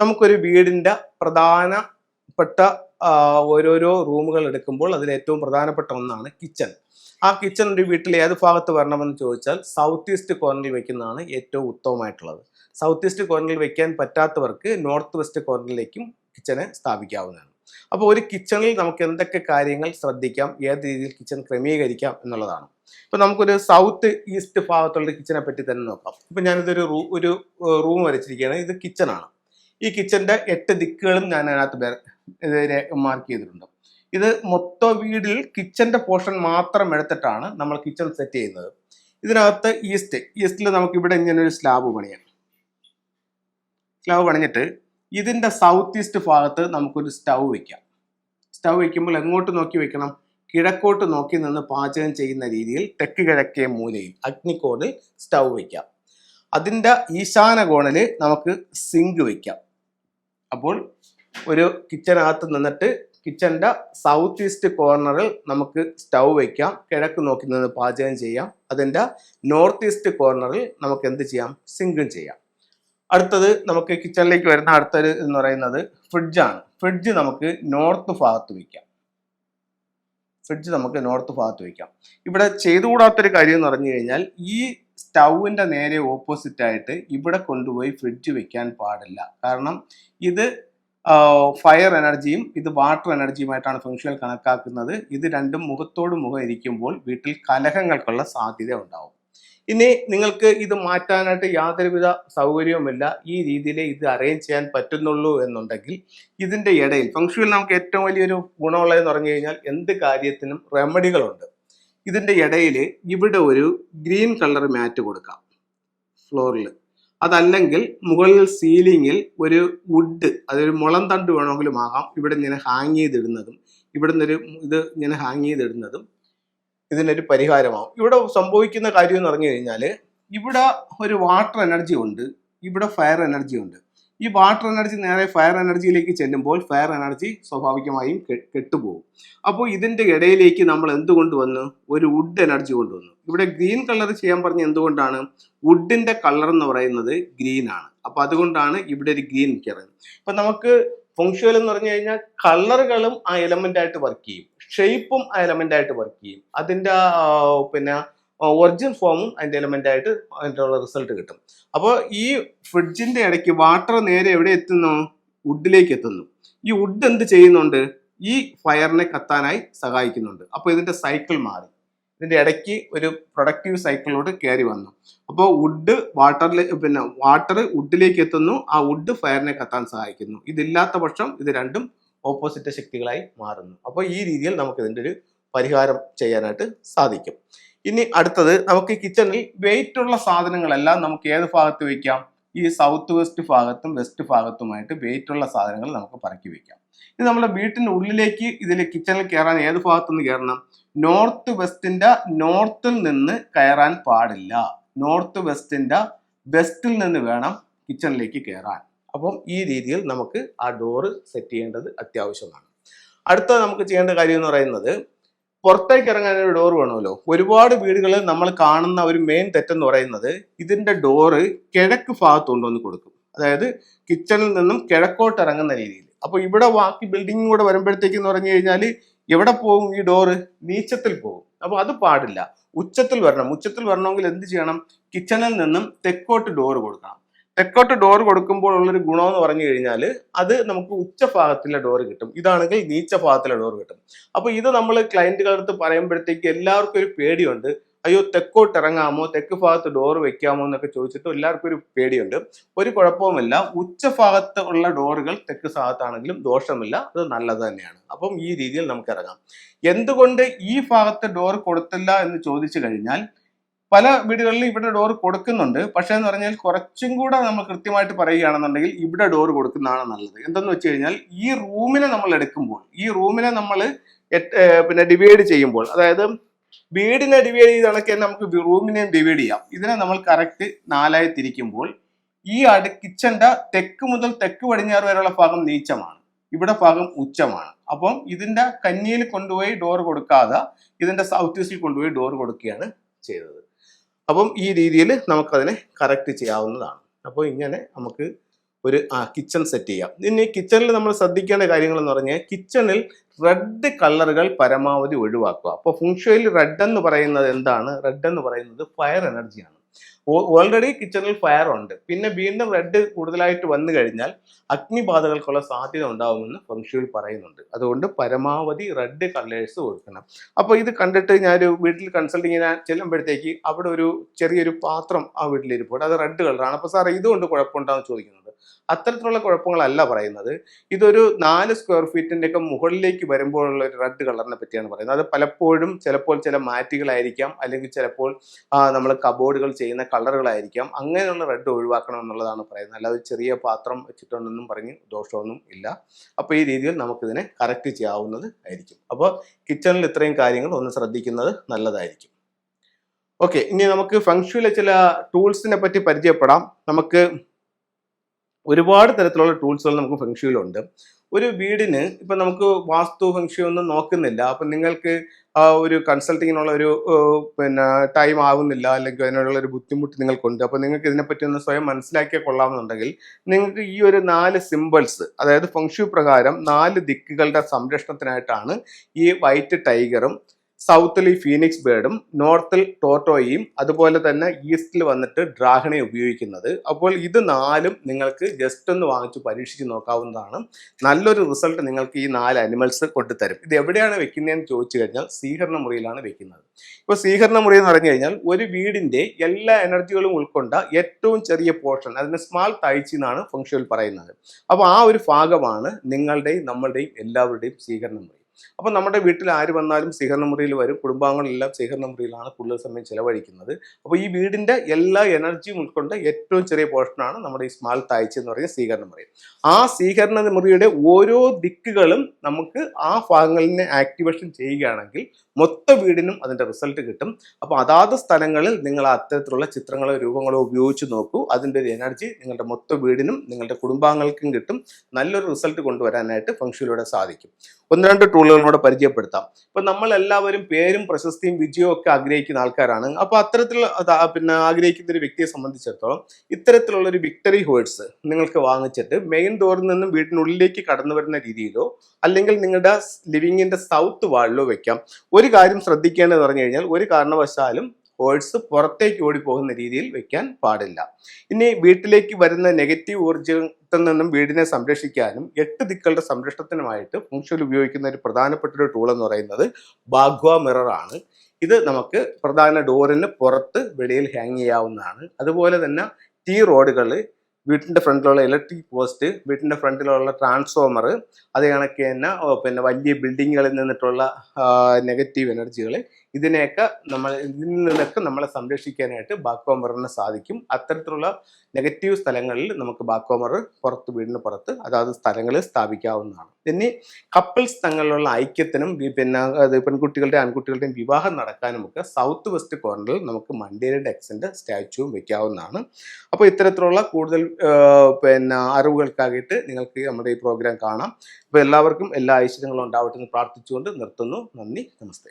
നമുക്കൊരു വീടിന്റെ പ്രധാനപ്പെട്ട ഓരോരോ റൂമുകൾ എടുക്കുമ്പോൾ അതിൽ ഏറ്റവും പ്രധാനപ്പെട്ട ഒന്നാണ് കിച്ചൺ. ആ കിച്ചൺ ഒരു വീട്ടിൽ ഏത് ഭാഗത്ത് വരണമെന്ന് ചോദിച്ചാൽ സൗത്ത് ഈസ്റ്റ് കോർണറിൽ വെക്കുന്നതാണ് ഏറ്റവും ഉത്തമമായിട്ടുള്ളത്. സൗത്ത് ഈസ്റ്റ് കോർണറിൽ വെക്കാൻ പറ്റാത്തവർക്ക് നോർത്ത് വെസ്റ്റ് കോർണറിലേക്കും കിച്ചനെ സ്ഥാപിക്കാവുന്നതാണ്. അപ്പോൾ ഒരു കിച്ചണിൽ നമുക്ക് എന്തൊക്കെ കാര്യങ്ങൾ ശ്രദ്ധിക്കാം ഏത് രീതിയിൽ കിച്ചൺ ക്രമീകരിക്കാം എന്നുള്ളതാണ്. ഇപ്പൊ നമുക്കൊരു സൗത്ത് ഈസ്റ്റ് ഭാഗത്തുള്ള കിച്ചനെ പറ്റി തന്നെ നോക്കാം. ഇപ്പൊ ഞാനിതൊരു റൂ ഒരു റൂം വരച്ചിരിക്കുകയാണ്. ഇത് കിച്ചണാണ് ഈ കിച്ചന്റെ എട്ട് ദിക്കുകളും ഞാൻ അതിനകത്ത് മാർക്ക് ചെയ്തിട്ടുണ്ട്. ഇത് മൊത്തം വീടിൽ കിച്ചന്റെ പോർഷൻ മാത്രം എടുത്തിട്ടാണ് നമ്മൾ കിച്ചൺ സെറ്റ് ചെയ്യുന്നത്. ഇതിനകത്ത് ഈസ്റ്റ് ഈസ്റ്റിൽ നമുക്ക് ഇവിടെ ഇങ്ങനെ ഒരു സ്ലാബ് പണിയാം. സ്ലാബ് പണിഞ്ഞിട്ട് ഇതിന്റെ സൗത്ത് ഈസ്റ്റ് ഭാഗത്ത് നമുക്കൊരു സ്റ്റൗ വെക്കാം. സ്റ്റൗ വെക്കുമ്പോൾ എങ്ങോട്ട് നോക്കി വെക്കണം? കിഴക്കോട്ട് നോക്കി നിന്ന് പാചകം ചെയ്യുന്ന രീതിയിൽ തെക്ക് കിഴക്കേ മൂലയിൽ അഗ്നിക്കോണിൽ സ്റ്റൗ വെക്കാം. അതിന്റെ ഈശാന കോണിൽ നമുക്ക് സിങ്ക് വെക്കാം. അപ്പോൾ ഒരു കിച്ചനകത്ത് നിന്നിട്ട് കിച്ചന്റെ സൗത്ത് ഈസ്റ്റ് കോർണറിൽ നമുക്ക് സ്റ്റൗ വയ്ക്കാം കിഴക്ക് നോക്കി നിന്ന് പാചകം ചെയ്യാം. അതിന്റെ നോർത്ത് ഈസ്റ്റ് കോർണറിൽ നമുക്ക് എന്ത് ചെയ്യാം? സിങ്കും ചെയ്യാം. അടുത്തത് നമുക്ക് കിച്ചണിലേക്ക് വരുന്ന അടുത്തൊരു എന്ന് പറയുന്നത് ഫ്രിഡ്ജാണ് ഫ്രിഡ്ജ് നമുക്ക് നോർത്ത് ഭാഗത്ത് വയ്ക്കാം ഫ്രിഡ്ജ് നമുക്ക് നോർത്ത് ഭാഗത്ത് വയ്ക്കാം ഇവിടെ ചെയ്തുകൂടാത്തൊരു കാര്യം എന്ന് പറഞ്ഞു കഴിഞ്ഞാൽ ഈ സ്റ്റൗവിന്റെ നേരെ ഓപ്പോസിറ്റ് ആയിട്ട് ഇവിടെ കൊണ്ടുപോയി ഫ്രിഡ്ജ് വെക്കാൻ പാടില്ല. കാരണം ഇത് ഫയർ എനർജിയും ഇത് വാട്ടർ എനർജിയുമായിട്ടാണ് ഫംഗ്ഷനിൽ കണക്കാക്കുന്നത്. ഇത് രണ്ടും മുഖത്തോട് മുഖം ഇരിക്കുമ്പോൾ വീട്ടിൽ കലഹങ്ങൾക്കുള്ള സാധ്യത ഉണ്ടാവും. ഇനി നിങ്ങൾക്ക് ഇത് മാറ്റാനായിട്ട് യാതൊരുവിധ സൗകര്യവുമില്ല. ഈ രീതിയിൽ ഇത് അറേഞ്ച് ചെയ്യാൻ പറ്റുന്നുള്ളൂ എന്നുണ്ടെങ്കിൽ ഇതിന്റെ ഇടയിൽ ഫംഗ്ഷനിൽ നമുക്ക് ഏറ്റവും വലിയൊരു ഗുണമുള്ളതെന്ന് പറഞ്ഞു കഴിഞ്ഞാൽ എന്ത് കാര്യത്തിനും റെമഡികളുണ്ട് ഇതിന്റെ ഇടയിൽ ഇവിടെ ഒരു ഗ്രീൻ കളർ മാറ്റ് കൊടുക്കാം. ഫ്ലോറിൽ അതല്ലെങ്കിൽ മുകളിൽ സീലിങ്ങിൽ ഒരു വുഡ് അതൊരു മുളം തണ്ട് വേണമെങ്കിലും ആകാം. ഇവിടെ ഇങ്ങനെ ഹാങ് ചെയ്തിടുന്നതും ഇവിടെ നിന്നൊരു ഇത് ഇങ്ങനെ ഹാങ് ചെയ്തിടുന്നതും ഇതിനൊരു പരിഹാരമാകും ഇവിടെ സംഭവിക്കുന്ന കാര്യം എന്ന് പറഞ്ഞു കഴിഞ്ഞാൽ ഇവിടെ ഒരു വാട്ടർ എനർജി ഉണ്ട് ഇവിടെ ഫയർ എനർജി ഉണ്ട്. ഈ വാട്ടർ എനർജി നേരെ ഫയർ എനർജിയിലേക്ക് ചെല്ലുമ്പോൾ ഫയർ എനർജി സ്വാഭാവികമായും കെട്ടുപോകും. അപ്പോൾ ഇതിന്റെ ഇടയിലേക്ക് നമ്മൾ എന്തുകൊണ്ട് കൊണ്ടുവന്നു ഒരു വുഡ് എനർജി കൊണ്ടുവന്നു ഇവിടെ ഗ്രീൻ കളർ ചെയ്യാൻ പറഞ്ഞ എന്തുകൊണ്ടാണ്? വുഡിന്റെ കളർ എന്ന് പറയുന്നത് ഗ്രീൻ ആണ്. അപ്പൊ അതുകൊണ്ടാണ് ഇവിടെ ഒരു ഗ്രീൻ കയറുന്നത് ഇപ്പം നമുക്ക് ഫംഗ്ഷവൽ എന്ന് പറഞ്ഞു കഴിഞ്ഞാൽ കളറുകളും ആ എലമെന്റ് ആയിട്ട് വർക്ക് ചെയ്യും. ഷേപ്പും ആ എലമെന്റ് ആയിട്ട് വർക്ക് ചെയ്യും. അതിന്റെ പിന്നെ ഒറിജിൻ ഫോമും അതിന്റെ എലമെന്റ് ആയിട്ട് അതിന്റെ റിസൾട്ട് കിട്ടും. അപ്പോൾ ഈ ഫ്രിഡ്ജിന്റെ ഇടയ്ക്ക് വാട്ടർ നേരെ എവിടെ എത്തുന്നു? വുഡിലേക്ക് എത്തുന്നു. ഈ വുഡ് എന്ത് ചെയ്യുന്നുണ്ട്? ഈ ഫയറിനെ കത്താനായി സഹായിക്കുന്നുണ്ട്. അപ്പോൾ ഇതിന്റെ സൈക്കിൾ മാറി. ഇതിന്റെ ഇടയ്ക്ക് ഒരു പ്രൊഡക്റ്റീവ് സൈക്കിളിലോട്ട് കയറി വന്നു. അപ്പോൾ വുഡ് വാട്ടറിൽ പിന്നെ വാട്ടർ വുഡിലേക്ക് എത്തുന്നു. ആ വുഡ് ഫയറിനെ കത്താൻ സഹായിക്കുന്നു. ഇതില്ലാത്ത പക്ഷം ഇത് രണ്ടും ഓപ്പോസിറ്റ് ശക്തികളായി മാറുന്നു. അപ്പോൾ ഈ രീതിയിൽ നമുക്ക് ഇതിന്റെ ഒരു പരിഹാരം ചെയ്യാനായിട്ട് സാധിക്കും. ഇനി അടുത്തത് നമുക്ക് കിച്ചണിൽ വെയിറ്റ് ഉള്ള സാധനങ്ങളെല്ലാം നമുക്ക് ഏത് ഭാഗത്ത് വെക്കാം? ഈ സൗത്ത് വെസ്റ്റ് ഭാഗത്തും വെസ്റ്റ് ഭാഗത്തുമായിട്ട് വെയിറ്റ് ഉള്ള സാധനങ്ങൾ നമുക്ക് പറക്കി വെക്കാം. ഇത് നമ്മുടെ വീട്ടിന്റെ ഉള്ളിലേക്ക് ഇതിൽ കിച്ചണിൽ കയറാൻ ഏത് ഭാഗത്തുനിന്ന് കയറണം? നോർത്ത് വെസ്റ്റിന്റെ നോർത്തിൽ നിന്ന് കയറാൻ പാടില്ല. നോർത്ത് വെസ്റ്റിന്റെ വെസ്റ്റിൽ നിന്ന് വേണം കിച്ചണിലേക്ക് കയറാൻ. അപ്പം ഈ രീതിയിൽ നമുക്ക് ആ ഡോറ് സെറ്റ് ചെയ്യേണ്ടത് അത്യാവശ്യമാണ്. അടുത്ത നമുക്ക് ചെയ്യേണ്ട കാര്യം എന്ന് പറയുന്നത് പുറത്തേക്ക് ഇറങ്ങാൻ ഒരു ഡോർ വേണമല്ലോ. ഒരുപാട് വീടുകളിൽ നമ്മൾ കാണുന്ന ഒരു മെയിൻ തെറ്റെന്ന് പറയുന്നത് ഇതിന്റെ ഡോറ് കിഴക്ക് ഭാഗത്ത് കൊണ്ടുവന്ന് കൊടുക്കും. അതായത് കിച്ചണിൽ നിന്നും കിഴക്കോട്ട് ഇറങ്ങുന്ന രീതിയിൽ. അപ്പൊ ഇവിടെ ബാക്കി ബിൽഡിംഗ് കൂടെ വരുമ്പോഴത്തേക്ക് എന്ന് പറഞ്ഞു കഴിഞ്ഞാൽ എവിടെ പോകും ഈ ഡോറ് നീച്ചത്തിൽ പോകും. അപ്പൊ അത് പാടില്ല. ഉച്ചത്തിൽ വരണം. ഉച്ചത്തിൽ വരണമെങ്കിൽ എന്ത് ചെയ്യണം? കിച്ചണിൽ നിന്നും തെക്കോട്ട് ഡോറ് കൊടുക്കണം. തെക്കോട്ട് ഡോർ കൊടുക്കുമ്പോൾ ഉള്ളൊരു ഗുണം എന്ന് പറഞ്ഞു കഴിഞ്ഞാൽ അത് നമുക്ക് ഉച്ച ഭാഗത്തിലെ ഡോർ കിട്ടും. ഇതാണെങ്കിൽ നീച്ച ഭാഗത്തിലെ ഡോർ കിട്ടും. അപ്പോൾ ഇത് നമ്മൾ ക്ലയന്റുകളുടെ അടുത്ത് പറയുമ്പോഴത്തേക്ക് എല്ലാവർക്കും ഒരു പേടിയുണ്ട്. അയ്യോ തെക്കോട്ട് ഇറങ്ങാമോ? തെക്ക് ഭാഗത്ത് ഡോർ വെക്കാമോ എന്നൊക്കെ ചോദിച്ചിട്ട് എല്ലാവർക്കും ഒരു പേടിയുണ്ട്. ഒരു കുഴപ്പവുമില്ല. ഉച്ച ഭാഗത്ത് ഉള്ള ഡോറുകൾ തെക്ക് ഭാഗത്താണെങ്കിലും ദോഷമില്ല. അത് നല്ലത് തന്നെയാണ്. അപ്പം ഈ രീതിയിൽ നമുക്ക് ഇറങ്ങാം. എന്തുകൊണ്ട് ഈ ഭാഗത്ത് ഡോർ കൊടുത്തില്ല എന്ന് ചോദിച്ചു കഴിഞ്ഞാൽ പല വീടുകളിലും ഇവിടെ ഡോർ കൊടുക്കുന്നുണ്ട്. പക്ഷേ എന്ന് പറഞ്ഞാൽ കുറച്ചും കൂടെ നമ്മൾ കൃത്യമായിട്ട് പറയുകയാണെന്നുണ്ടെങ്കിൽ ഇവിടെ ഡോർ കൊടുക്കുന്നതാണ് നല്ലത്. എന്തെന്ന് വെച്ച് കഴിഞ്ഞാൽ ഈ റൂമിനെ നമ്മൾ എടുക്കുമ്പോൾ ഈ റൂമിനെ നമ്മൾ പിന്നെ ഡിവൈഡ് ചെയ്യുമ്പോൾ അതായത് വീടിനെ ഡിവൈഡ് ചെയ്ത് കണക്കെ നമുക്ക് റൂമിനെയും ഡിവൈഡ് ചെയ്യാം. ഇതിനെ നമ്മൾ കറക്റ്റ് നാലായി തിരിക്കുമ്പോൾ ഈ അടു കിച്ചന്റെ തെക്ക് മുതൽ തെക്ക് പടിഞ്ഞാറ് വരെയുള്ള ഭാഗം നീച്ചമാണ്. ഇവിടെ ഭാഗം ഉച്ചമാണ്. അപ്പം ഇതിന്റെ കന്നിയിൽ കൊണ്ടുപോയി ഡോർ കൊടുക്കാതെ ഇതിന്റെ സൗത്ത് ഈസ്റ്റിൽ കൊണ്ടുപോയി ഡോർ കൊടുക്കുകയാണ് ചെയ്തത്. അപ്പം ഈ രീതിയിൽ നമുക്കതിനെ കറക്റ്റ് ചെയ്യാവുന്നതാണ്. അപ്പോൾ ഇങ്ങനെ നമുക്ക് ഒരു കിച്ചൺ സെറ്റ് ചെയ്യാം. ഇനി കിച്ചണിൽ നമ്മൾ ശ്രദ്ധിക്കേണ്ട കാര്യങ്ങൾ എന്ന് പറഞ്ഞാൽ കിച്ചണിൽ റെഡ് കളറുകൾ പരമാവധി ഒഴിവാക്കുക. അപ്പോൾ ഫുങ്ഷയിൽ റെഡ് എന്ന് പറയുന്നത് എന്താണ്? റെഡ് എന്ന് പറയുന്നത് ഫയർ എനർജിയാണ് ഓൾറെഡി കിച്ചണിൽ ഫയർ ഉണ്ട്. പിന്നെ വീണ്ടും റെഡ് കൂടുതലായിട്ട് വന്നു കഴിഞ്ഞാൽ അഗ്നിബാധകൾക്കുള്ള സാധ്യത ഉണ്ടാവുമെന്ന് ഫംഗ്ഷയിൽ പറയുന്നുണ്ട്. അതുകൊണ്ട് പരമാവധി റെഡ് കളേഴ്സ് കൊടുക്കണം. അപ്പോൾ ഇത് കണ്ടിട്ട് ഞാനൊരു വീട്ടിൽ കൺസൾട്ടിങ് ഞാൻ ചെല്ലുമ്പോഴത്തേക്ക് അവിടെ ഒരു ചെറിയൊരു പാത്രം ആ വീട്ടിലിരിപ്പോൾ അത് റെഡ് കളറാണ് അപ്പോൾ സാറേ ഇതുകൊണ്ട് കുഴപ്പമുണ്ടാകും ചോദിക്കുന്നത് അത്തരത്തിലുള്ള കുഴപ്പങ്ങളല്ല പറയുന്നത്. ഇതൊരു നാല് സ്ക്വയർ ഫീറ്റിന്റെ ഒക്കെ മുകളിലേക്ക് വരുമ്പോഴുള്ള ഒരു റെഡ് കളറിനെ പറ്റിയാണ് പറയുന്നത്. അത് പലപ്പോഴും ചിലപ്പോൾ ചില മാറ്റുകളായിരിക്കാം. അല്ലെങ്കിൽ ചിലപ്പോൾ നമ്മൾ കബോർഡുകൾ ചെയ്യുന്ന കളറുകളായിരിക്കാം. അങ്ങനെയുള്ള റെഡ് ഒഴിവാക്കണം എന്നുള്ളതാണ് പറയുന്നത്. അല്ലാതെ ചെറിയ പാത്രം വെച്ചിട്ടുണ്ടെന്നും പറഞ്ഞ് ദോഷമൊന്നും ഇല്ല. അപ്പോൾ ഈ രീതിയിൽ നമുക്കിതിനെ കറക്റ്റ് ചെയ്യാവുന്നത് ആയിരിക്കും. അപ്പോൾ കിച്ചണിൽ ഇത്രയും കാര്യങ്ങൾ ഒന്ന് ശ്രദ്ധിക്കുന്നത് നല്ലതായിരിക്കും. ഓക്കെ ഇനി നമുക്ക് ഫംഗ്ഷനിലെ ചില ടൂൾസിനെ പറ്റി പരിചയപ്പെടാം. നമുക്ക് ഒരുപാട് തരത്തിലുള്ള ടൂൾസുകൾ നമുക്ക് ഫംഗ്ഷനിലുണ്ട് ഒരു വീടിന് ഇപ്പം നമുക്ക് വാസ്തു ഫംഗ്ഷൻ ഒന്നും നോക്കുന്നില്ല. അപ്പം നിങ്ങൾക്ക് ഒരു കൺസൾട്ടിങ്ങിനുള്ള ഒരു പിന്നെ ടൈം ആവുന്നില്ല. അല്ലെങ്കിൽ അതിനുള്ള ഒരു ബുദ്ധിമുട്ട് നിങ്ങൾക്കുണ്ട്. അപ്പോൾ നിങ്ങൾക്ക് ഇതിനെപ്പറ്റി ഒന്ന് സ്വയം മനസ്സിലാക്കിയാൽ കൊള്ളാമെന്നുണ്ടെങ്കിൽ നിങ്ങൾക്ക് ഈ ഒരു നാല് സിമ്പിൾസ് അതായത് ഫംഗ്ഷു പ്രകാരം നാല് ദിക്കുകളുടെ സംരക്ഷണത്തിനായിട്ടാണ് ഈ വൈറ്റ് ടൈഗറും സൗത്തിൽ ഈ ഫീനിക്സ് ബേർഡും നോർത്തിൽ ടോട്ടോയും അതുപോലെ തന്നെ ഈസ്റ്റിൽ വന്നിട്ട് ഡ്രാഗണെ ഉപയോഗിക്കുന്നത്. അപ്പോൾ ഇത് നാലും നിങ്ങൾക്ക് ജസ്റ്റ് ഒന്ന് വാങ്ങിച്ച് പരീക്ഷിച്ച് നോക്കാവുന്നതാണ്. നല്ലൊരു റിസൾട്ട് നിങ്ങൾക്ക് ഈ നാല് അനിമൽസ് കൊണ്ടുതരും. ഇത് എവിടെയാണ് വെക്കുന്നതെന്ന് ചോദിച്ചു കഴിഞ്ഞാൽ സ്വീകരണ മുറിയിലാണ് വെക്കുന്നത്. ഇപ്പോൾ സ്വീകരണ മുറി എന്ന് പറഞ്ഞു കഴിഞ്ഞാൽ ഒരു വീടിന്റെ എല്ലാ എനർജികളും ഉൾക്കൊണ്ട ഏറ്റവും ചെറിയ പോർഷൻ അതിന് സ്മാൾ താഴ്ച എന്നാണ് ഫംഗ്ഷനിൽ പറയുന്നത്. അപ്പോൾ ആ ഒരു ഭാഗമാണ് നിങ്ങളുടെയും നമ്മളുടെയും എല്ലാവരുടെയും സ്വീകരണ മുറി. അപ്പോൾ നമ്മുടെ വീട്ടിൽ ആര് വന്നാലും സ്വീകരണ മുറിയിൽ വരും. കുടുംബാംഗങ്ങളെല്ലാം സ്വീകരണ മുറിയിലാണ് കൂടുതൽ സമയം ചിലവഴിക്കുന്നത്. അപ്പോൾ ഈ വീടിന്റെ എല്ലാ എനർജിയും ഉൾക്കൊണ്ട് ഏറ്റവും ചെറിയ പോർഷനാണ് നമ്മുടെ ഈ സ്മാൾ താഴ്ച എന്ന് പറയുന്ന സ്വീകരണ മുറി. ആ സ്വീകരണ മുറിയുടെ ഓരോ ദിക്കുകളും നമുക്ക് ആ ഭാഗങ്ങളിനെ ആക്ടിവേഷൻ ചെയ്യുകയാണെങ്കിൽ മൊത്ത വീടിനും അതിന്റെ റിസൾട്ട് കിട്ടും. അപ്പോൾ അതാത് സ്ഥലങ്ങളിൽ നിങ്ങൾ അത്തരത്തിലുള്ള ചിത്രങ്ങളോ രൂപങ്ങളോ ഉപയോഗിച്ച് നോക്കൂ. അതിന്റെ ഒരു എനർജി നിങ്ങളുടെ മൊത്ത വീടിനും നിങ്ങളുടെ കുടുംബാംഗങ്ങൾക്കും കിട്ടും. നല്ലൊരു റിസൾട്ട് കൊണ്ടുവരാനായിട്ട് ഫംഗ്ഷനിലൂടെ സാധിക്കും. ഒന്ന് രണ്ട് ടൂളുകളോട് പരിചയപ്പെടുത്താം. ഇപ്പൊ നമ്മൾ എല്ലാവരും പേരും പ്രശസ്തിയും വിജയവും ഒക്കെ ആഗ്രഹിക്കുന്ന ആൾക്കാരാണ്. അപ്പൊ അത്തരത്തിൽ പിന്നെ ആഗ്രഹിക്കുന്ന ഒരു വ്യക്തിയെ സംബന്ധിച്ചിടത്തോളം ഇത്തരത്തിലുള്ള ഒരു വിക്ടറി ഹോഴ്സ് നിങ്ങൾക്ക് വാങ്ങിച്ചിട്ട് മെയിൻ ഡോറിൽ നിന്നും വീടിനുള്ളിലേക്ക് കടന്നു വരുന്ന രീതിയിലോ അല്ലെങ്കിൽ നിങ്ങളുടെ ലിവിങ്ങിന്റെ സൗത്ത് വാളിലോ വെക്കാം. ഒരു കാര്യം ശ്രദ്ധിക്കേണ്ടതെന്ന് പറഞ്ഞു കഴിഞ്ഞാൽ ഒരു കാരണവശാലും ഹോഴ്സ് പുറത്തേക്ക് ഓടിപ്പോകുന്ന രീതിയിൽ വെക്കാൻ പാടില്ല. ഇനി വീട്ടിലേക്ക് വരുന്ന നെഗറ്റീവ് ഊർജത്തിൽ നിന്നും വീടിനെ സംരക്ഷിക്കാനും എട്ട് ദിക്കളുടെ സംരക്ഷണത്തിനുമായിട്ട് ഫംഗ്ഷനിൽ ഉപയോഗിക്കുന്ന ഒരു പ്രധാനപ്പെട്ട ഒരു ടൂൾ എന്ന് പറയുന്നത് ബാഗ്വ മിററാണ് ഇത് നമുക്ക് പ്രധാന ഡോറിന് പുറത്ത് വെളിയിൽ ഹാങ് ചെയ്യാവുന്നതാണ്. അതുപോലെ തന്നെ ടീ റോഡുകൾ വീട്ടിന്റെ ഫ്രണ്ടിലുള്ള ഇലക്ട്രിക് പോസ്റ്റ് വീട്ടിന്റെ ഫ്രണ്ടിലുള്ള ട്രാൻസ്ഫോമർ അത് കണക്ക് തന്നെ പിന്നെ വലിയ ബിൽഡിങ്ങുകളിൽ നിന്നിട്ടുള്ള നെഗറ്റീവ് എനർജികൾ ഇതിനെയൊക്കെ നമ്മൾ ഇതിൽ നിന്നൊക്കെ നമ്മളെ സംരക്ഷിക്കാനായിട്ട് ബാക്കോമറിന് സാധിക്കും. അത്തരത്തിലുള്ള നെഗറ്റീവ് സ്ഥലങ്ങളിൽ നമുക്ക് ബാക്കോമർ പുറത്ത് വീടിന് പുറത്ത് അതാത് സ്ഥലങ്ങളിൽ സ്ഥാപിക്കാവുന്നതാണ്. പിന്നെ കപ്പിൾസ് തങ്ങളിലുള്ള ഐക്യത്തിനും പിന്നെ അത് പെൺകുട്ടികളുടെയും ആൺകുട്ടികളുടെയും വിവാഹം നടക്കാനും ഒക്കെ സൗത്ത് വെസ്റ്റ് കോർണറിൽ നമുക്ക് മണ്ടേരി എക്സിന്റെ സ്റ്റാച്ചുവും വെക്കാവുന്നതാണ്. അപ്പോൾ ഇത്തരത്തിലുള്ള കൂടുതൽ പിന്നെ അറിവുകൾക്കായിട്ട് നിങ്ങൾക്ക് നമ്മുടെ ഈ പ്രോഗ്രാം കാണാം. അപ്പോൾ എല്ലാവർക്കും എല്ലാ ഐശ്വര്യങ്ങളും ഉണ്ടാവട്ടെ എന്ന് പ്രാർത്ഥിച്ചുകൊണ്ട് നിർത്തുന്നു. നന്ദി നമസ്തേ.